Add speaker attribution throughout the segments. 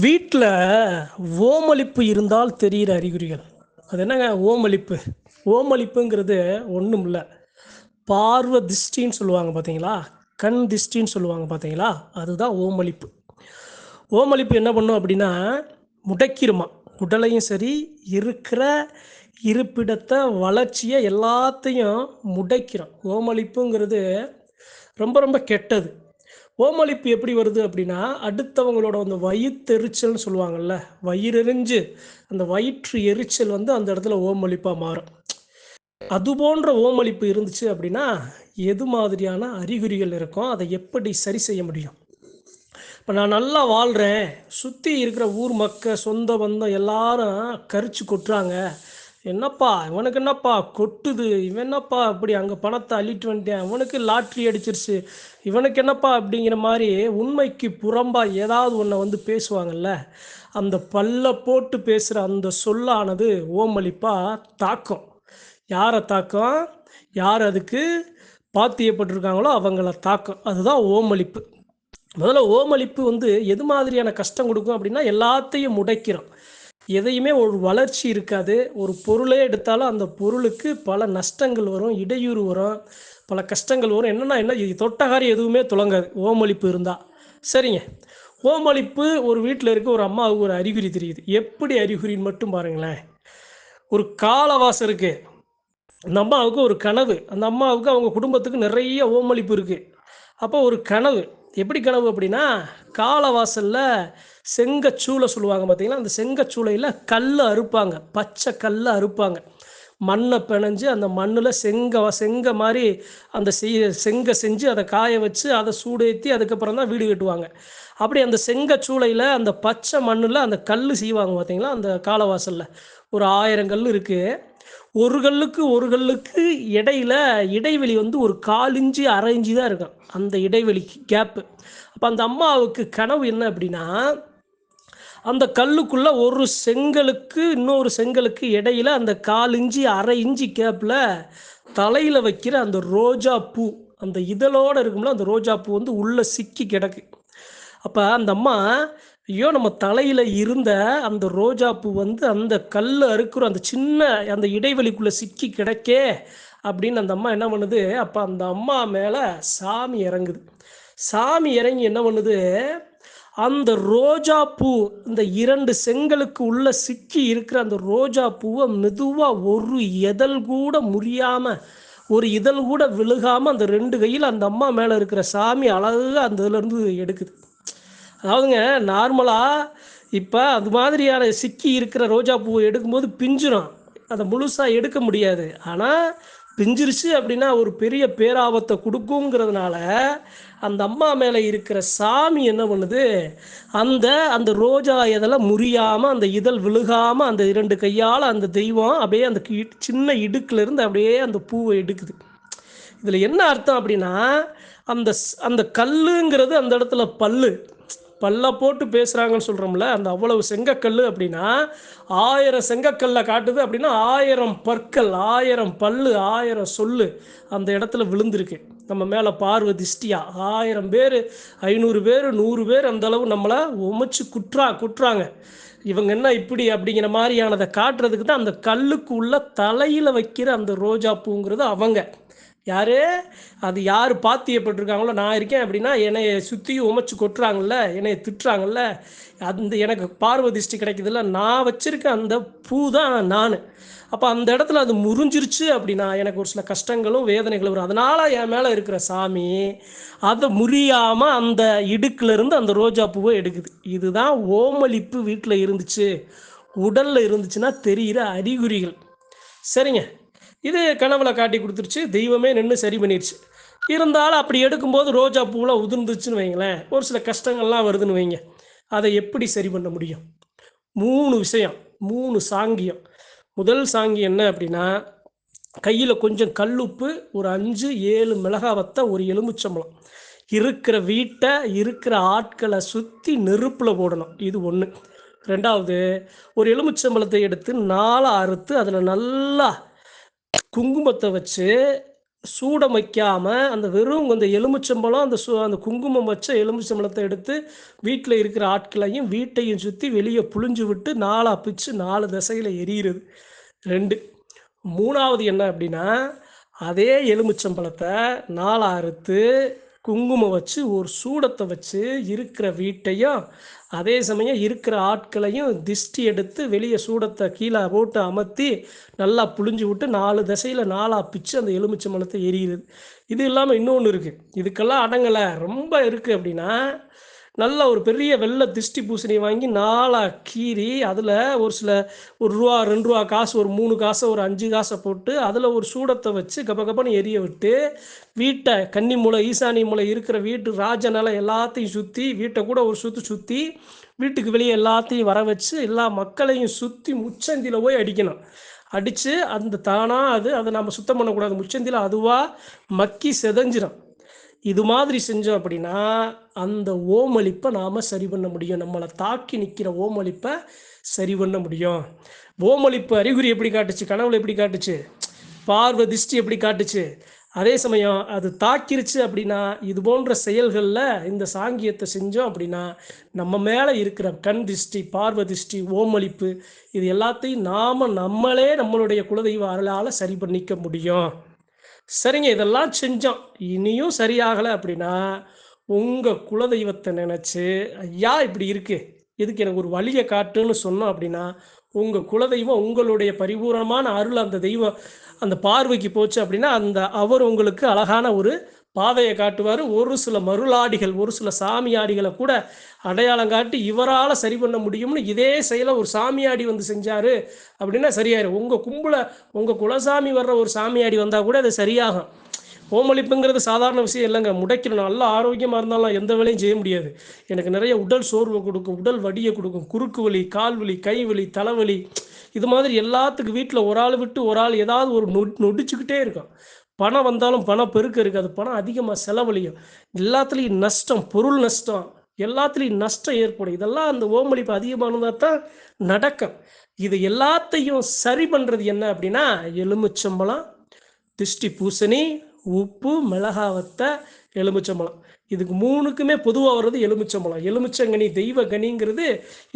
Speaker 1: வீட்டில் ஓமளிப்பு இருந்தால் தெரிகிற அறிகுறிகள். அது என்னங்க ஓமளிப்பு? ஓமளிப்புங்கிறது ஒன்றும் இல்லை. பார்வை திஷ்டின்னு சொல்லுவாங்க பார்த்தீங்களா கண் திஷ்டின்னு சொல்லுவாங்க பார்த்தீங்களா அதுதான் ஓமளிப்பு. ஓமளிப்பு என்ன பண்ணும் அப்படின்னா முடக்கிருமா. உடலையும் சரி இருக்கிற இருப்பிடத்தை வளர்ச்சியை எல்லாத்தையும் முடைக்கிறோம். ஓமளிப்புங்கிறது ரொம்ப ரொம்ப கெட்டது. ஓமளிப்பு எப்படி வருது அப்படின்னா அடுத்தவங்களோட அந்த வயிற்றெரிச்சல்னு சொல்லுவாங்கல்ல வயிறெறிஞ்சு அந்த வயிற்று எரிச்சல் வந்து அந்த இடத்துல ஓமளிப்பாக மாறும். அது போன்ற ஓமளிப்பு இருந்துச்சு அப்படின்னா எது மாதிரியான அறிகுறிகள் இருக்கும் அதை எப்படி சரி செய்ய முடியும்? இப்போ நான் நல்லா வாழ்கிறேன் சுற்றி இருக்கிற ஊர் மக்கள் சொந்த பந்தம் எல்லாரும் கரிச்சு கொட்டுறாங்க என்னப்பா இவனுக்கு என்னப்பா கொட்டுது இவன் என்னப்பா அப்படி அங்கே பணத்தை அள்ளிட்டு வந்துட்டேன் இவனுக்கு லாட்ரி அடிச்சிருச்சு இவனுக்கு என்னப்பா அப்படிங்கிற மாதிரி உண்மைக்கு புறம்பா ஏதாவது ஒன்றை வந்து பேசுவாங்கல்ல அந்த பல்ல போட்டு பேசுகிற அந்த சொல்லானது ஓமளிப்பாக தாக்கம். யாரை தாக்கம்? யார் அதுக்கு பாத்தியப்பட்டிருக்காங்களோ அவங்கள தாக்கம். அதுதான் ஓமளிப்பு. முதல்ல ஓமளிப்பு வந்து எது மாதிரியான கஷ்டம் கொடுக்கும் அப்படின்னா எல்லாத்தையும் முடைக்கிறோம் எதையுமே ஒரு வளர்ச்சி இருக்காது. ஒரு பொருளே எடுத்தாலும் அந்த பொருளுக்கு பல நஷ்டங்கள் வரும் இடையூறு வரும் பல கஷ்டங்கள் வரும். என்னென்னா என்ன தொட்டகாரி எதுவுமே துளங்காது ஓமளிப்பு இருந்தால் சரிங்க. ஓமளிப்பு ஒரு வீட்டில் இருக்க ஒரு அம்மாவுக்கு ஒரு அறிகுறி தெரியுது. எப்படி அறிகுறின்னு மட்டும் பாருங்களேன். ஒரு காலவாசம் இருக்குது அந்த அம்மாவுக்கு ஒரு கனவு. அந்த அம்மாவுக்கு அவங்க குடும்பத்துக்கு நிறைய ஓமளிப்பு இருக்குது அப்போ ஒரு கனவு. எப்படி கனவு அப்படின்னா காலவாசலில் செங்கச்சூளை சொல்லுவாங்க பார்த்தீங்கன்னா அந்த செங்கச்சூளையில் கல் அறுப்பாங்க. பச்சை கல் அறுப்பாங்க. மண்ணை பிணைஞ்சு அந்த மண்ணில் செங்க செங்க மாதிரி அந்த செய் செங்க செஞ்சு அதை காய வச்சு அதை சூடேற்றி அதுக்கப்புறம் தான் வீடு கட்டுவாங்க. அப்படி அந்த செங்கச்சூளையில் அந்த பச்சை மண்ணில் அந்த கல் செய்வாங்க பார்த்தீங்களா அந்த காலவாசலில். ஒரு ஆயிரம் கல் இருக்குது ஒரு கல்லுக்கு ஒரு கல்லுக்கு இடையில இடைவெளி வந்து ஒரு கால் இஞ்சி அரை இஞ்சி தான் இருக்கும். அந்த இடைவெளிக்கு கேப்பு அப்போ அந்த அம்மாவுக்கு கனவு என்ன அப்படின்னா அந்த கல்லுக்குள்ள ஒரு செங்கலுக்கு இன்னொரு செங்கலுக்கு இடையில அந்த கால் இஞ்சி அரை இஞ்சி கேப்பில் தலையில் வைக்கிற அந்த ரோஜா பூ அந்த இதழோடு இருக்கும்ல அந்த ரோஜா பூ வந்து உள்ளே சிக்கி கிடக்கு. அப்போ அந்த அம்மா ஐயோ நம்ம தலையில் இருந்த அந்த ரோஜா பூ வந்து அந்த கல் அறுக்கிற அந்த சின்ன அந்த இடைவெளிக்குள்ளே சிக்கி கிடக்கே அப்படின்னு அந்த அம்மா என்ன பண்ணுது? அப்போ அந்த அம்மா மேலே சாமி இறங்குது. சாமி இறங்கி என்ன பண்ணுது? அந்த ரோஜா பூ இந்த இரண்டு செங்கலுக்கு உள்ள சிக்கி இருக்கிற அந்த ரோஜா பூவை மெதுவாக ஒரு எதல் கூட முறியாம ஒரு இதழ் கூட விழுகாமல் அந்த ரெண்டு கையில் அந்த அம்மா மேலே இருக்கிற சாமி அழகாக அந்த இதுலேருந்து எடுக்குது. அதாவதுங்க நார்மலாக இப்போ அது மாதிரியான சிக்கி இருக்கிற ரோஜா பூவை எடுக்கும்போது பிஞ்சிரும். அதை முழுசாக எடுக்க முடியாது. ஆனால் பிஞ்சிருச்சு அப்படின்னா ஒரு பெரிய பேராபத்தை கொடுக்குங்கிறதுனால அந்த அம்மா மேலே இருக்கிற சாமி என்ன பண்ணுது? அந்த அந்த ரோஜா இதெல்லாம் முறியாமல் அந்த இதழ் விழுகாமல் அந்த இரண்டு கையால் அந்த தெய்வம் அப்படியே அந்த சின்ன இடுக்குலேருந்து அப்படியே அந்த பூவை எடுக்குது. இதில் என்ன அர்த்தம் அப்படின்னா அந்த ஸ்- அந்த கல்லுங்கிறது அந்த இடத்துல பல்லு. பல்ல போட்டு பேசுகிறாங்கன்னு சொல்கிறோம்ல அந்த அவ்வளவு செங்கக்கல் அப்படின்னா ஆயிரம் செங்கக்கல்லை காட்டுது அப்படின்னா ஆயிரம் பற்கள் ஆயிரம் பல்லு ஆயிரம் சொல்லு அந்த இடத்துல விழுந்திருக்கு. நம்ம மேலே பார்வை திஷ்டியா? ஆயிரம் பேர் ஐநூறு பேர் நூறு பேர் அந்த அளவு நம்மளை உமைச்சு குற்றா குட்டுறாங்க இவங்க என்ன இப்படி அப்படிங்கிற மாதிரியானதை காட்டுறதுக்கு தான் அந்த கல்லுக்கு உள்ள தலையில் வைக்கிற அந்த ரோஜா பூங்கிறது அவங்க. யாரு? அது யார் பாத்தியப்பட்டிருக்காங்களோ நான் இருக்கேன் அப்படின்னா என்னைய சுற்றியும் உமைச்சு கொட்டுறாங்கல்ல என்னைய திட்டுறாங்கல்ல அந்த எனக்கு பார்வதிஷ்டி கிடைக்குதுல்ல நான் வச்சிருக்க அந்த பூ தான் நான். அப்போ அந்த இடத்துல அது முறிஞ்சிருச்சு அப்படின்னா எனக்கு ஒரு சில கஷ்டங்களும் வேதனைகளும் வரும். அதனால என் மேலே இருக்கிற சாமி அதை முறியாமல் அந்த இடுக்குலேருந்து அந்த ரோஜா பூவை எடுக்குது. இதுதான் ஓமளிப்பு வீட்டில் இருந்துச்சு. உடலில் இருந்துச்சுன்னா தெரிகிற அறிகுறிகள். சரிங்க. இது கனவுல காட்டி கொடுத்துருச்சு. தெய்வமே நின்று சரி பண்ணிருச்சு. இருந்தாலும் அப்படி எடுக்கும்போது ரோஜா பூவெலாம் உதிர்ந்துச்சுன்னு வைங்களேன். ஒரு சில கஷ்டங்கள்லாம் வருதுன்னு வைங்க. அதை எப்படி சரி பண்ண முடியும்? மூணு விஷயம். மூணு சாங்கியம். முதல் சாங்கியம் என்ன அப்படின்னா கையில் கொஞ்சம் கல்லுப்பு ஒரு அஞ்சு ஏழு மிளகா வத்த ஒரு எலுமிச்சம்பழம். இருக்கிற வீட்டை இருக்கிற ஆட்களை சுற்றி நெருப்பில் போடணும். இது ஒன்று ரெண்டாவது ஒரு எலுமிச்சம்பளத்தை எடுத்து நாலாக அறுத்து அதில் நல்லா குங்குமத்தை வச்சு சூடம் வைக்காமல் அந்த வெறும் அந்த எலுமிச்சம்பழம் அந்த சு அந்த குங்குமம் வச்ச எலுமிச்சம்பழத்தை எடுத்து வீட்டில் இருக்கிற ஆட்களையும் வீட்டையும் சுற்றி வெளியே புழிஞ்சு விட்டு நாலாக பிச்சு நாலு திசையில் எரியிறது. ரெண்டு. மூணாவது என்ன அப்படின்னா அதே எலுமிச்சம்பழத்தை நாலா அறுத்து குங்குமம் வச்சு ஒரு சூடத்தை வச்சு இருக்கிற வீட்டையும் அதே சமயம் இருக்கிற ஆட்களையும் திஷ்டி எடுத்து வெளியே சூடத்தை கீழே போட்டு அமர்த்தி நல்லா புழிஞ்சு விட்டு நாலு திசையில் நாலாக பிச்சு அந்த எலுமிச்சம்பழத்தை எரியுது இது இல்லாமல் இன்னொன்று இருக்குது இதுக்கெல்லாம் அடங்கலை. ரொம்ப இருக்குது அப்படின்னா நல்ல ஒரு பெரிய வெள்ளை திஷ்டி பூசணி வாங்கி நாலாக கீறி அதில் ஒரு சில ஒரு ரூபா ரெண்டு ரூபா காசு ஒரு மூணு காசை ஒரு அஞ்சு காசை போட்டு அதில் ஒரு சூடத்தை வச்சு கப்ப கப்பன்னு எரிய விட்டு வீட்டை கன்னி மூலை ஈசானி மூலை இருக்கிற வீட்டு ராஜ நிலம் எல்லாத்தையும் சுற்றி வீட்டை கூட ஒரு சுற்றி சுற்றி வீட்டுக்கு வெளியே எல்லாத்தையும் வர வச்சு எல்லா மக்களையும் சுற்றி முச்சந்தியில் போய் அடிக்கணும். அடித்து அந்த தானாக அது அதை நம்ம சுத்தம் பண்ணக்கூடாது. முச்சந்தியில் அதுவாக மக்கி செதஞ்சிடும் இது மாதிரி செஞ்சோம் அப்படின்னா அந்த ஓமளிப்பை நாம் சரி பண்ண முடியும். நம்மளை தாக்கி நிற்கிற ஓமளிப்பை சரி பண்ண முடியும். ஓமளிப்பு அறிகுறி எப்படி காட்டுச்சு? கனவுல எப்படி காட்டுச்சு? பார்வை திஷ்டி எப்படி காட்டுச்சு? அதே சமயம் அது தாக்கிருச்சு அப்படின்னா இது போன்ற செயல்களில் இந்த சாங்கியத்தை செஞ்சோம் அப்படின்னா நம்ம மேலே இருக்கிற கண் திஷ்டி பார்வை திஷ்டி ஓமளிப்பு இது எல்லாத்தையும் நாம் நம்மளே நம்மளுடைய குலதெய்வ அருளால் சரி பண்ணிக்க முடியும். சரிங்க இதெல்லாம் செஞ்சோம். இனியும் சரியாகலை அப்படின்னா உங்கள் குலதெய்வத்தை நினச்சி ஐயா இப்படி இருக்குது இதுக்கு எனக்கு ஒரு வழியை காட்டுன்னு சொன்னோம் அப்படின்னா உங்கள் குலதெய்வம் உங்களுடைய பரிபூரணமான அருள் அந்த தெய்வம் அந்த பார்வைக்கு போச்சு அப்படின்னா அந்த அவர் உங்களுக்கு அழகான ஒரு பாதையை காட்டுவார். ஒரு சில மருளாடிகள் ஒரு சில சாமியாடிகளை கூட அடையாளம் காட்டி இவரால் சரி பண்ண முடியும்னு இதே செயலை ஒரு சாமியாடி வந்து செஞ்சார் அப்படின்னா சரியாயிரும் உங்கள் கும்பல உங்கள் குலசாமி வர்ற ஒரு சாமியாடி வந்தால் கூட அது சரியாகும். ஓமளிப்புங்கிறது சாதாரண விஷயம் இல்லைங்க. முடைக்கணும். நல்லா ஆரோக்கியமாக இருந்தாலும் எந்த வேலையும் செய்ய முடியாது. எனக்கு நிறைய உடல் சோர்வை கொடுக்கும். உடல் வடியை கொடுக்கும். குறுக்கு வலி கால் வலி கை வலி தலைவலி. இது மாதிரி எல்லாத்துக்கும் வீட்டில் ஒரு ஆள் விட்டு ஒரு ஆள் ஏதாவது ஒரு நொ நொடிச்சுக்கிட்டே இருக்கும் பணம் வந்தாலும் பணம் பெருக்க இருக்காது. பணம் அதிகமாக செலவழியும். எல்லாத்துலேயும் நஷ்டம் பொருள் நஷ்டம் எல்லாத்துலேயும் நஷ்டம் ஏற்படும். இதெல்லாம் அந்த ஓமளிப்பு அதிகமானதாக தான் நடக்கும். இது எல்லாத்தையும் சரி பண்ணுறது என்ன அப்படின்னா எலுமிச்சம்பழம் திஷ்டி பூசணி உப்பு மிளகாவத்தை எலுமிச்சம்பழம். இதுக்கு மூணுக்குமே பொதுவாக வர்றது எலுமிச்சம்பழம். எலுமிச்சங்கனி தெய்வ கனிங்கிறது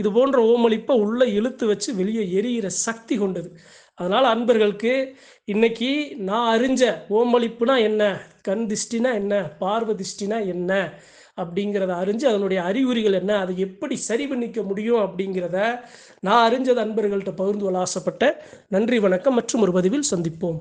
Speaker 1: இது போன்ற ஓமளிப்பை உள்ளே இழுத்து வச்சு வெளியே எரியிற சக்தி கொண்டது. அதனால் அன்பர்களுக்கு இன்னைக்கு நான் அறிஞ்ச ஓமளிப்புனா என்ன கண் திஷ்டினா என்ன பார்வ திஷ்டினா என்ன அப்படிங்கிறத அறிஞ்சு அதனுடைய அறிகுறிகள் என்ன அதை எப்படி சரி பண்ணிக்க முடியும் அப்படிங்கிறத நான் அறிஞ்சது அன்பர்கள்ட்ட பகிர்ந்து கொள்ள ஆசைப்பட்ட நன்றி வணக்கம். மற்றும் ஒரு பதிவில் சந்திப்போம்.